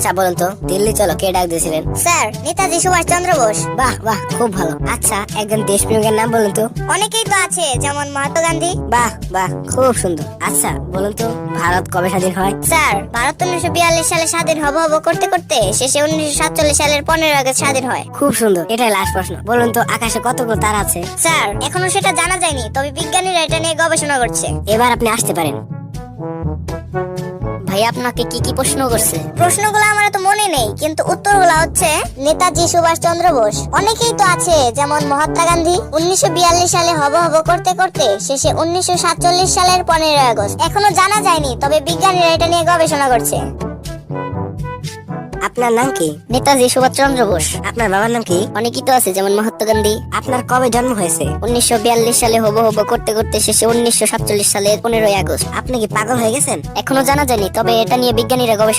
আচ্ছা বলুন তো দিল্লি চলো কে ডাক দিয়েছিলেন? স্যার নেতাজি সুভাষ চন্দ্র বোস। বাহ বাহ খুব ভালো। আচ্ছা একজন দেশপ্রেমিকের নাম বলুন তো। অনেকেই তো আছে যেমন মহাত্মা গান্ধী। বাহ বাহ খুব সুন্দর। আচ্ছা বলুন তো ভারত কবে স্বাধীন হয়? স্যার ভারত উনিশশো বিয়াল্লিশ সালে স্বাধীন হব হব করতে করতে শেষে উনিশশো সাতচল্লিশ সালের পনেরো আগস্ট স্বাধীন হয়। খুব সুন্দর এটাই লাস্ট প্রশ্ন। বলুন তো আকাশে কতগুলো তারা আছে? স্যার এখনও সেটা জানা যায়নি তবে বিজ্ঞানীরা এটা নিয়ে গবেষণা করছে। এবার আপনি আসতে পারেন। ভাই, আপনাকে কি কি প্রশ্ন করছে? প্রশ্নগুলো আমার তো মনে নেই, কিন্তু উত্তরগুলো হচ্ছে নেতাজি সুভাষ চন্দ্র বোস। অনেকেই তো আছে, যেমন মহাত্মা গান্ধী, উনিশশো বিয়াল্লিশ সালে হব হব করতে করতে, শেষে উনিশশো সাতচল্লিশ সালের পনেরোই আগস্ট। এখনও জানা যায়নি, তবে বিজ্ঞানীরা এটা নিয়ে গবেষণা করছে। আপনার নাম কি? নেতাজি সুভাষ চন্দ্র বোস। আপনার বাবার নাম কি? অনেকই তো আছে যেমন মহাত্মা গান্ধী। আপনার কবে জন্ম হয়েছে? উনিশশো বিয়াল্লিশ সালে হব হব করতে করতে শেষে উনিশশো সাতচল্লিশ সালে পনেরোই আগস্ট। আপনি কি পাগল হয়ে গেছেন? এখনও জানা যায়নি তবে এটা নিয়ে বিজ্ঞানীরা গবেষণা